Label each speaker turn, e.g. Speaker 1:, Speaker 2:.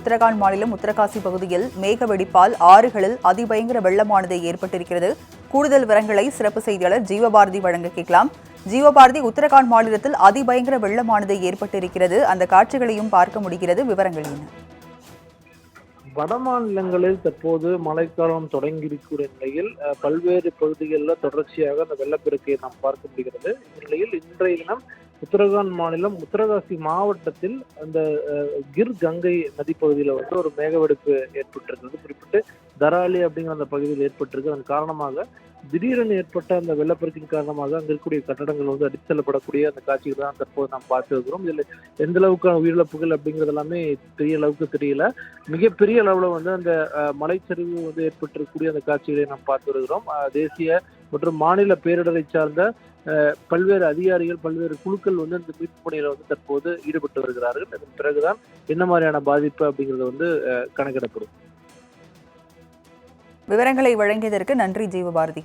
Speaker 1: உத்தரகாண்ட் மாநிலம் உத்தரகாசி பகுதியில் மேக வெடிப்பால் ஆறுகளில் அதிபயங்கர வெள்ளமானது ஏற்பட்டிருக்கிறது. கூடுதல் விவரங்களை சிறப்பு செய்தியாளர் ஜீவபாரதி வழங்க கேட்கலாம். ஜீவபாரதி உத்தரகாண்ட் மாநிலத்தில் அதிபயங்கர வெள்ளமானது ஏற்பட்டிருக்கிறது. அந்த காட்சிகளையும் பார்க்க முடிகிறது. விவரங்கள் என்ன?
Speaker 2: வட மாநிலங்களில் தற்போது மழைக்காலம் தொடங்கியிருக்கிற நிலையில் பல்வேறு பகுதிகளில் தொடர்ச்சியாக அந்த வெள்ளப்பெருக்கை நாம் பார்க்க முடிகிறது. இந்த நிலையில் இன்றைய தினம் உத்தரகாண்ட் மாநிலம் உத்தரகாசி மாவட்டத்தில் அந்த கிர் கங்கை நதி பகுதியில் வந்து ஒரு மேகவெடுப்பு ஏற்பட்டிருக்கிறது குறிப்பிட்டு தராலி அப்படிங்கிற அந்த பகுதியில் ஏற்பட்டிருக்கு. அதன் காரணமாக திடீரென ஏற்பட்ட அந்த வெள்ளப்பெருக்கின் காரணமாக அங்கே இருக்கக்கூடிய கட்டடங்கள் வந்து அடித்து செல்லப்படக்கூடிய அந்த காட்சிகள் தான் தற்போது நாம் பார்த்து இருக்கிறோம். இதில் எந்த அளவுக்கான உயிரிழப்புகள் அப்படிங்கிறது எல்லாமே பெரிய அளவுக்கு தெரியல. மிகப்பெரிய அளவில் வந்து அந்த மலைச்சரிவு வந்து ஏற்பட்டிருக்கக்கூடிய அந்த காட்சிகளை நாம் பார்த்து வருகிறோம். தேசிய மற்றும் மாநில பேரிடரை சார்ந்த அஹ், பல்வேறு அதிகாரிகள் பல்வேறு குழுக்கள் வந்து இந்த மீட்பு பணியில வந்து தற்போது ஈடுபட்டு வருகிறார்கள். அதன் பிறகுதான் என்ன மாதிரியான பாதிப்பு அப்படிங்கிறது வந்து கணக்கிடப்படும்.
Speaker 1: விவரங்களை வழங்கியதற்கு நன்றி ஜீவபாரதி.